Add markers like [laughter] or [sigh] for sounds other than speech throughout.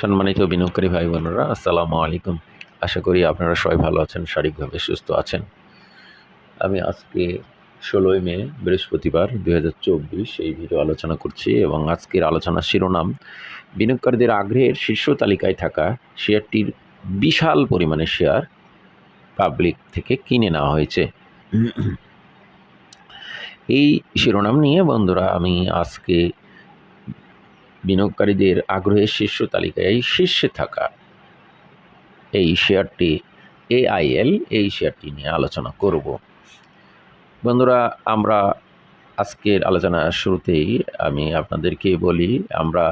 সম্মানিত বিনিয়োগকারী ভাই বোনেরা, আসসালামু আলাইকুম। আশা করি আপনারা সবাই ভালো আছেন, শারীরিকভাবে সুস্থ আছেন। আমি আজকে ষোলোই মে, বৃহস্পতিবার দু হাজার চব্বিশ এই ভিডিও আলোচনা করছি এবং আজকের আলোচনার শিরোনাম, বিনিয়োগকারীদের আগ্রহের শীর্ষ তালিকায় থাকা শেয়ারটির বিশাল পরিমাণে শেয়ার পাবলিক থেকে কিনে নেওয়া হয়েছে। এই শিরোনাম নিয়ে বন্ধুরা, আমি আজকে বিনিয়োগকারীদের আগ্রহের শীর্ষ তালিকায় শীর্ষে থাকা। এই শেয়ারটি এআইএল এই শেয়ারটি নিয়ে আলোচনা করব। বন্ধুরা, আমরা আজকের আলোচনার শুরুতেই আমি আপনাদেরকে বলি, আমরা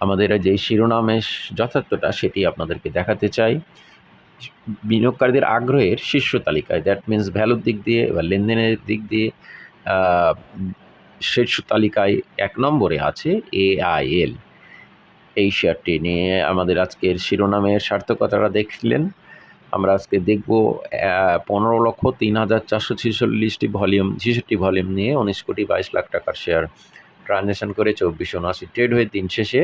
আমাদের যে শিরোনামের যথার্থটা সেটি আপনাদেরকে দেখাতে চাই। বিনিয়োগকারীদের আগ্রহের শীর্ষ তালিকায় দ্যাট মিন্স ভ্যালুর দিক দিয়ে বা লেনদেনের দিক দিয়ে শীর্ষ তালিকায় এক নম্বরে আছে এআইএল। এই শেয়ারটি নিয়ে আমাদের আজকের শিরোনামের সার্থকতাটা দেখলেন। আমরা আজকে দেখব পনেরো লক্ষ তিন হাজার চারশো ছেচল্লিশটি ভলিউম, ছেষট্টি ভলিউম নিয়ে উনিশ কোটি বাইশ লাখ টাকার শেয়ার ট্রানজ্যাকশন করে চব্বিশ উনআশি ট্রেড হয়ে দিন শেষে।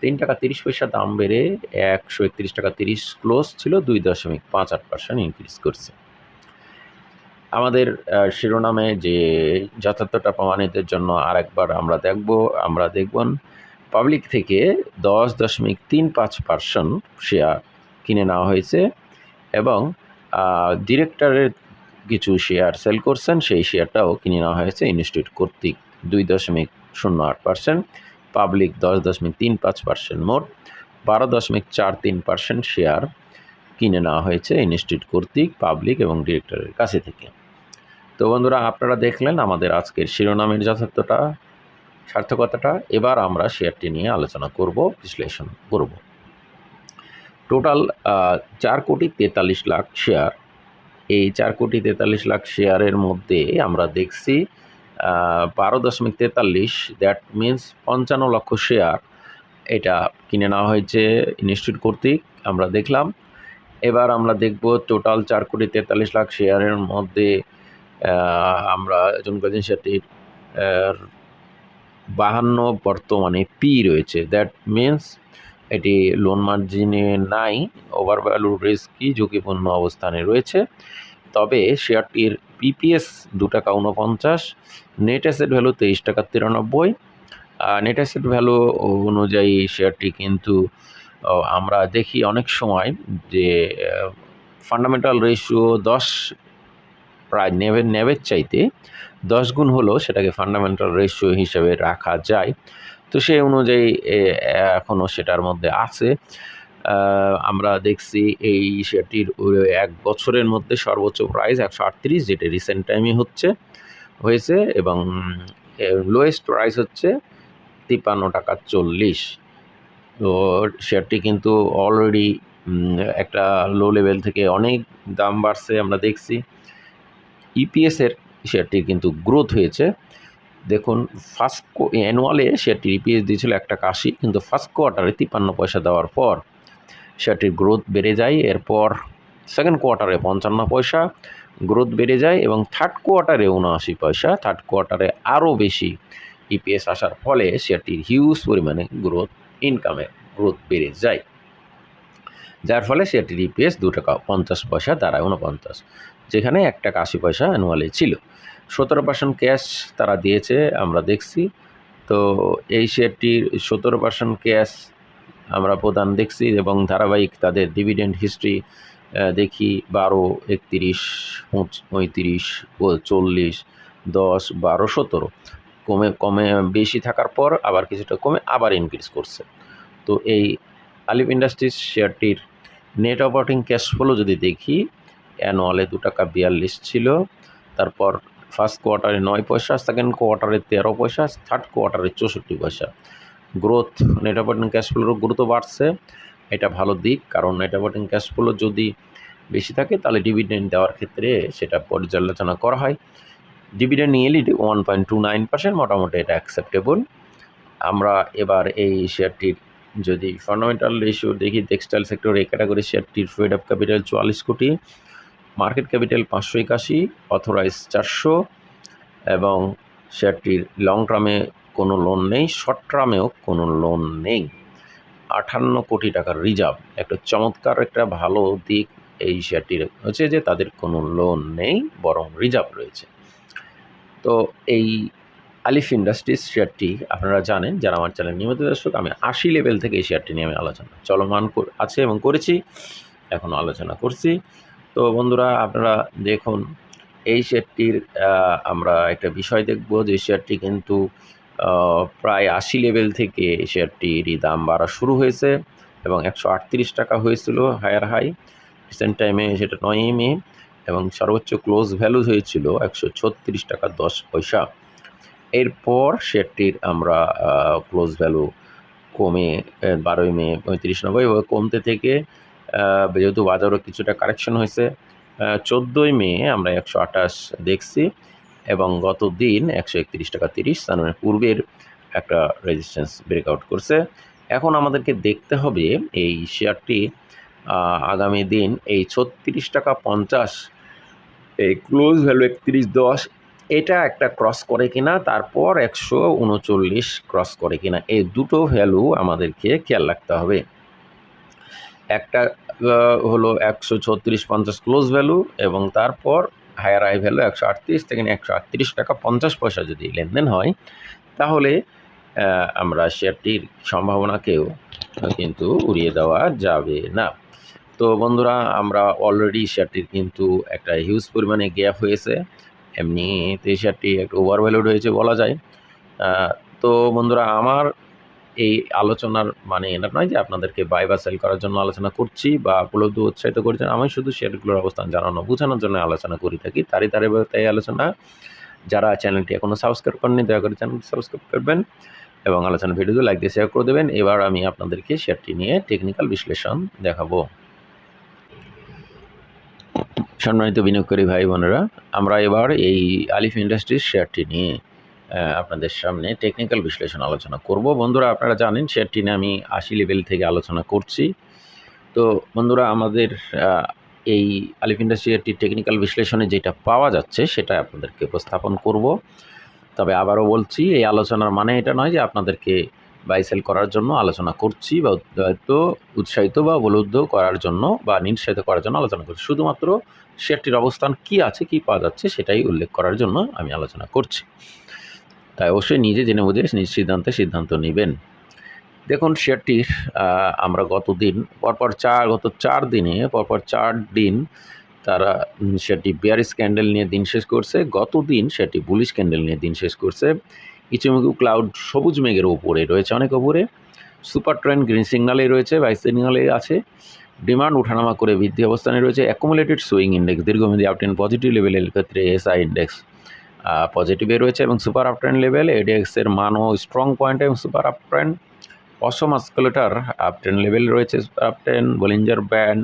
তিন টাকা তিরিশ পয়সা দাম বেড়ে একশো একত্রিশ টাকা তিরিশ ক্লোজ ছিল, দুই দশমিক পাঁচ আট পার্সেন্ট ইনক্রিজ করছে। আমাদের শিরোনামে যে যথার্থটা প্রমাণিতের জন্য আরেকবার আমরা দেখব, আমরা দেখবেন পাবলিক থেকে দশ দশমিক তিন পাঁচ পার্সেন্ট শেয়ার কিনে নেওয়া হয়েছে এবং ডিরেক্টরের কিছু শেয়ার সেল করছেন, সেই শেয়ারটাও কিনে নেওয়া হয়েছে ইনস্টিটিউট কর্তৃক দুই দশমিক শূন্য আট পার্সেন্ট পাবলিক দশ দশমিক তিন পাঁচ পার্সেন্ট মোট বারো দশমিক চার তিন পার্সেন্ট শেয়ার কিনে নেওয়া হয়েছে ইনস্টিটিউট কর্তৃক পাবলিক এবং ডিরেক্টরের কাছে থেকে। তো বন্ধুরা, আপনারা দেখলেন আমাদের আজকের শিরোনামের যথার্থটা সার্থকতাটা। এবার আমরা শেয়ারটি নিয়ে আলোচনা করব, বিশ্লেষণ করব। টোটাল চার কোটি তেতাল্লিশ লাখ শেয়ার। এই চার কোটি তেতাল্লিশ লাখ শেয়ারের মধ্যে আমরা দেখছি বারো দশমিক তেতাল্লিশ দ্যাট মিন্স পঞ্চান্ন লক্ষ শেয়ার। এটা কিনে নেওয়া হয়েছে ইনস্টিটিউট কর্তৃক, আমরা দেখলাম। এবার আমরা দেখব টোটাল চার কোটি তেতাল্লিশ লাখ শেয়ারের মধ্যে আমরা জনগণ শেয়ারটির বাহান্ন বর্তমানে পি রয়েছে। দ্যাট মিন্স এটি লোন মার্জিনে নাই ওভার ভ্যালু রিস্কি ঝুঁকিপূর্ণ অবস্থানে রয়েছে। তবে শেয়ারটির পিপিএস দু টাকা উনপঞ্চাশ নেট অ্যাসেট ভ্যালু তেইশ টাকা তিরানব্বই নেট অ্যাসেট ভ্যালু অনুযায়ী শেয়ারটি কিন্তু আমরা দেখি অনেক সময় যে ফান্ডামেন্টাল রেশিও দশ প্রায় নেবের নেবের চাইতে দশ গুণ হলেও সেটাকে ফান্ডামেন্টাল রেশিও হিসেবে রাখা যায়। তো সেই অনুযায়ী এখনও সেটার মধ্যে আছে। আমরা দেখছি এই শেয়ারটির এক বছরের মধ্যে সর্বোচ্চ প্রাইস একশো আটত্রিশ, যেটা রিসেন্ট টাইমে হচ্ছে, হয়েছে এবং লোয়েস্ট প্রাইস হচ্ছে তিপ্পান্ন টাকা চল্লিশ। তো শেয়ারটি কিন্তু অলরেডি একটা লো লেভেল থেকে অনেক দাম বাড়ছে, আমরা দেখছি। ইপিএসের শেয়ারটির কিন্তু গ্রোথ হয়েছে। দেখুন ফার্স্ট অ্যানুয়ালে শেয়ারটির ইপিএস দিয়েছিল একটা কাশি, কিন্তু ফার্স্ট কোয়ার্টারে তিপ্পান্ন পয়সা দেওয়ার পর শেয়ারটির গ্রোথ বেড়ে যায়। এরপর সেকেন্ড কোয়ার্টারে পঞ্চান্ন পয়সা গ্রোথ বেড়ে যায় এবং থার্ড কোয়ার্টারে উনআশি পয়সা। থার্ড কোয়ার্টারে আরও বেশি ইপিএস আসার ফলে শেয়ারটির হিউজ পরিমাণে গ্রোথ ইনকামে গ্রোথ বেড়ে যায়। যার ফলে শেয়ারটির ইপিএস দু টাকা পঞ্চাশ পয়সা, দাঁড়ায় উনপঞ্চাশ যেখানে এক টাকা আশি পয়সা অ্যানুয়ালি ছিল। সতেরো পার্সেন্ট ক্যাশ তারা দিয়েছে, আমরা দেখছি। তো এই শেয়ারটির সতেরো পার্সেন্ট ক্যাশ আমরা প্রদান দেখছি এবং ধারাবাহিক তাদের ডিভিডেন্ড হিস্ট্রি দেখি বারো, একত্রিশ পঁয়ত্রিশ চল্লিশ, দশ, বারো, সতেরো। কমে কমে বেশি থাকার পর আবার কিছুটা কমে আবার ইনক্রিজ করছে। তো এই আলিফ ইন্ডাস্ট্রিজ শেয়ারটির নেট অপারেটিং ক্যাশ ফ্লো যদি দেখি অ্যানুয়ালে দু টাকা বিয়াল্লিশ ছিল। তারপর ফার্স্ট কোয়ার্টারে নয় পয়সা সেকেন্ড কোয়ার্টারে তেরো পয়সা থার্ড কোয়ার্টারে চৌষট্টি পয়সা। Growth net operating cash flow গুরুত্ব বাড়ছে। এটা ভালো দিক, কারণ নেট অপারেটিং ক্যাশ ফ্লো যদি বেশি থাকে, তাহলে ডিভিডেন্ড দেওয়ার ক্ষেত্রে সেটা পর্যালোচনা করা হয়। Dividend nearly one point two nine percent মোটামুটি এটা অ্যাকসেপ্টেবল আমরা এবার এই শেয়ারটির যদি ফান্ডামেন্টাল রেশিও দেখি টেক্সটাইল সেক্টর এই ক্যাটাগরি শেয়ারটির ফেড অফ ক্যাপিটাল চুয়াল্লিশ কোটি। মার্কেট ক্যাপিটাল পাঁচশো একাশি, অথরাইজ চারশো এবং শেয়ারটির লং টার্মে কোনো লোন নেই শর্ট টার্মেও কোনো লোন নেই। আটান্ন কোটি টাকার রিজার্ভ একটা চমৎকার, একটা ভালো দিক এই শেয়ারটির হচ্ছে যে তাদের কোনো লোন নেই, বরং রিজার্ভ রয়েছে। তো এই আলিফ ইন্ডাস্ট্রিজ শেয়ারটি আপনারা জানেন, যারা আমার চ্যানেল নিয়মিত দর্শক, আমি আশি লেভেল থেকে এই শেয়ারটি নিয়ে আমি আলোচনা, চলমান আছে এবং করেছি এখনও আলোচনা করছি। তো বন্ধুরা, আপনারা দেখুন, এই শেয়ারটির আমরা একটা বিষয় দেখব যে শেয়ারটি কিন্তু প্রায় আশি লেভেল থেকে এই শেয়ারটির দাম বাড়া শুরু হয়েছে এবং একশো আটত্রিশ টাকা হয়েছিল হায়ার হাই রিসেন্ট টাইমে সেটা নয় মে এবং সর্বোচ্চ ক্লোজ ভ্যালু হয়েছিল একশো ছত্রিশ টাকা দশ পয়সা। এরপর শেয়ারটির আমরা ক্লোজ ভ্যালু কমে বারোই মে, পঁয়ত্রিশ নব্বই কমতে থেকে যেহেতু বাজারও কিছুটা কারেকশন হয়েছে চোদ্দোই মে আমরা একশো আঠাশ দেখছি এবং গত দিন একশো একত্রিশ টাকা তিরিশ তার মানে পূর্বের একটা রেজিস্ট্যান্স ব্রেকআউট করছে। এখন আমাদেরকে দেখতে হবে এই শেয়ারটি আগামী দিন এই ছত্রিশ টাকা পঞ্চাশ, এই ক্লোজ ভ্যালু একত্রিশ দশ, এটা একটা ক্রস করে কিনা, তারপর একশো উনচল্লিশ ক্রস করে কিনা, এই দুটো ভ্যালু আমাদেরকে খেয়াল রাখতে হবে। একটা হলো একশো ছত্রিশ পঞ্চাশ ক্লোজ ভ্যালু এবং তারপর হায়ার আই ভ্যালু একশো আটত্রিশ থেকে একশো আটত্রিশ টাকা পঞ্চাশ পয়সা যদি লেনদেন হয়, তাহলে আমরা শেয়ারটির সম্ভাবনাকেও কিন্তু উড়িয়ে দেওয়া যাবে না। তো বন্ধুরা, আমরা অলরেডি শেয়ারটির কিন্তু একটা হিউজ পরিমাণে গ্যাপ হয়েছে। এমনিতে শেয়ারটি একটু ওভারভ্যালুড হয়েছে বলা যায়। তো বন্ধুরা, আমার এই আলোচনার মানে এটা নয় যে আপনাদেরকে বাই বা সেল করার জন্য আলোচনা করছি বা উপলব্ধ উৎসাহিত করছেন। আমি শুধু শেয়ারগুলোর অবস্থান জানানো, বোঝানোর জন্য আলোচনা করে থাকি। তারই তারে তাই আলোচনা। যারা চ্যানেলটি এখনও সাবস্ক্রাইব করেননি, দয়া করে চ্যানেলটি সাবস্ক্রাইব করবেন এবং আলোচনা ভিডিওতে লাইক দিয়ে শেয়ার করে দেবেন। এবার আমি আপনাদেরকে শেয়ারটি নিয়ে টেকনিক্যাল বিশ্লেষণ দেখাবো। সম্মানিত বিনিয়োগকারী ভাই বোনেরা, আমরা এবার এই আলিফ ইন্ডাস্ট্রিজ শেয়ারটি নিয়ে আপনাদের সামনে টেকনিক্যাল বিশ্লেষণ আলোচনা করব। বন্ধুরা, আপনারা জানেন শেয়ারটি নিয়ে আমি আশি লেভেল থেকে আলোচনা করছি। তো বন্ধুরা, আমাদের এই আলিফ ইন্ডাস্ট্রি টেকনিক্যাল বিশ্লেষণে যেটা পাওয়া যাচ্ছে সেটা আপনাদেরকে উপস্থাপন করব। তবে আবারও বলছি, এই আলোচনার মানে এটা নয় যে আপনাদেরকে বাই সেল করার জন্য আলোচনা করছি বা উদ্যত উৎসাহিত বা বলুদ্ধ করার জন্য বা নিরুৎসাহিত করার জন্য আলোচনা করছি। শুধুমাত্র শেয়ারটির অবস্থান কি আছে, কি পাওয়া যাচ্ছে সেটাই উল্লেখ করার জন্য আমি আলোচনা করছি। তাই অবশ্যই নিজে জেনে বুঝে নিজ সিদ্ধান্তে সিদ্ধান্ত নেবেন। দেখুন শেয়ারটির আমরা গত দিন, পরপর চার, গত চার দিনে, পরপর চার দিন তারা সেটি বিয়ারিস ক্যান্ডেল নিয়ে দিন শেষ করছে। গত দিন সেটি বুলিশ ক্যান্ডেল নিয়ে দিন শেষ করছে। ইচুমুকু ক্লাউড সবুজ মেঘের ওপরে রয়েছে, অনেক ওপরে সুপার ট্রেন গ্রিন সিগনালে রয়েছে বাই সিগনালে আছে। ডিমান্ড ওঠানামা করে বৃদ্ধি অবস্থানে রয়েছে। অ্যাকুমুলেটেড সুইং ইন্ডেক্স দীর্ঘমেয়াদী আপটেন পজিটিভ লেভেলের ক্ষেত্রে এসআই ইন্ডেক্স পজিটিভে রয়েছে এবং সুপার আপট্রেন্ড লেভেল এডিএক্সের মানও স্ট্রং পয়েন্ট এবং সুপার আপট্রেন্ড অসমাস্কুলেটার আপটেন লেভেল রয়েছে সুপার আপটেন বলিঞ্জার ব্যান্ড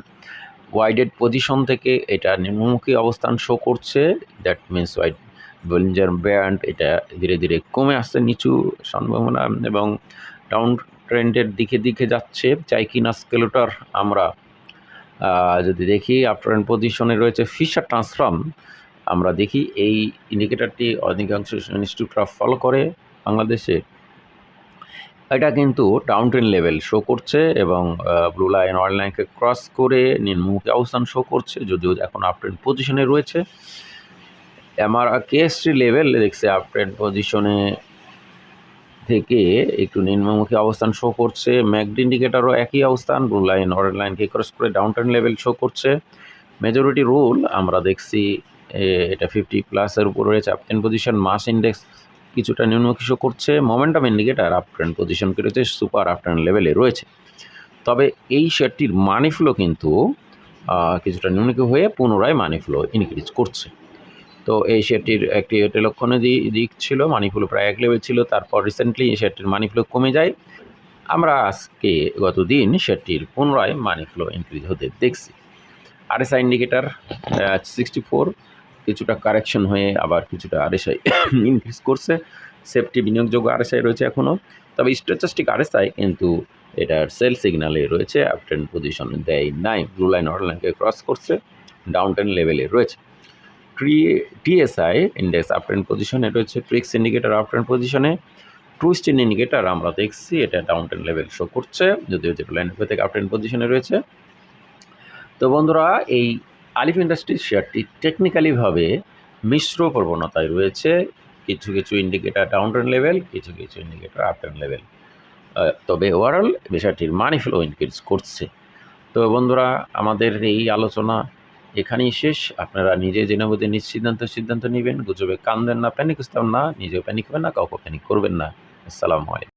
ওয়াইডেড পজিশন থেকে এটা নিম্নমুখী অবস্থান শো করছে। That means wide Bollinger band এটা ধীরে ধীরে কমে আসছে, নিচু সম্ভাবনা এবং ডাউন ট্রেন্ডের দিকে দিকে যাচ্ছে। চাইকিনা স্কেলেটর আমরা যদি দেখি আফটার পজিশনে রয়েছে ফিশার ট্রান্সফর্ম আমরা দেখি এই ইন্ডিকেটরটি অধিকাংশ ইনস্টিটিউটরা ফলো করে বাংলাদেশে। এটা কিন্তু ডাউন ট্রেন লেভেল শো করছে এবং ব্লু লাইন অয়েল লাইনকে ক্রস করে নিম্নমুখী অবস্থান শো করছে, যদিও এখন আপ ট্রেন্ড পজিশনে রয়েছে আমার কেএসটি লেভেল দেখছে আপ ট্রেন্ড পজিশনে থেকে একটু নিম্নমুখী অবস্থান শো করছে। ম্যাকড ইন্ডিকেটারও একই অবস্থান ব্লু লাইন অরেঞ্জ লাইনকে ক্রস করে ডাউন ট্রেন লেভেল শো করছে। মেজরিটি রুল আমরা দেখছি এটা ফিফটি প্লাসের উপর রয়েছে up trend position mass index কিছুটা নিম্নমুখী শো করছে momentum indicator up trend position রয়েছে সুপার আপ ট্রেন্ড লেভেলে রয়েছে। তবে এই শেয়ারটির মানি ফ্লো কিন্তু কিছুটা নিম্নমুখী হয়ে পুনরায় মানি ফ্লো ইনক্রিজ করছে। তো এই শেয়ারটির একটি এটা লক্ষণীয় দিক ছিল মানি ফ্লো প্রায় এক লেভেল ছিল, তারপর রিসেন্টলি এই শেয়ারটির মানি ফ্লো কমে যায়। আমরা আজকে গত দিন শেয়ারটির পুনরায় মানি ফ্লো ইনক্রিজ হতে দেখছি। আরএসআই ইন্ডিকেটার সিক্সটি ফোর কিছুটা কারেকশন হয়ে আবার কিছুটা আরএসআই [coughs] ইনক্রিজ করছে। সেফটি বিনিয়োগযোগ্য আরএসআই রয়েছে এখনও। তবে স্ট্যাটিস্টিক আরএসআই কিন্তু এটার সেল সিগনালে রয়েছে আপ পজিশন দেয় নাই। ব্লু লাইন অর্ডার লাইনকে ক্রস করছে ডাউন লেভেলে রয়েছে। ট্রি টিএসআই ইন্ডেক্স আপ পজিশনে রয়েছে ট্রিক্স ইন্ডিকেটার আপ ট্রেন পজিশনে টুইস্ট ইন ইন্ডিকেটার আমরা দেখছি, এটা ডাউন লেভেল শো করছে, যদিও যেটা লাইন থেকে আপ ট্রেন পজিশনে রয়েছে। তো বন্ধুরা, এই আলিফ ইন্ডাস্ট্রিজ শেয়ারটি টেকনিক্যালিভাবে মিশ্র প্রবণতায় রয়েছে। কিছু কিছু ইন্ডিকেটার ডাউন ট্রেন লেভেল কিছু কিছু ইন্ডিকেটার আপ ট্রেন লেভেল তবে ওভারঅল বিষয়টির মানি ফ্লো ইনক্রিজ করছে। তো বন্ধুরা, আমাদের এই আলোচনা এখানেই শেষ। আপনারা নিজে জেনে বুঝে নিশ্চিদ্ধান্ত সিদ্ধান্ত নেবেন। গুজবে কান দেন না প্যানিক না, নিজেও প্যানিক হবেন না, কাউকে প্যানিক করবেন না। আসসালামু আলাইকুম।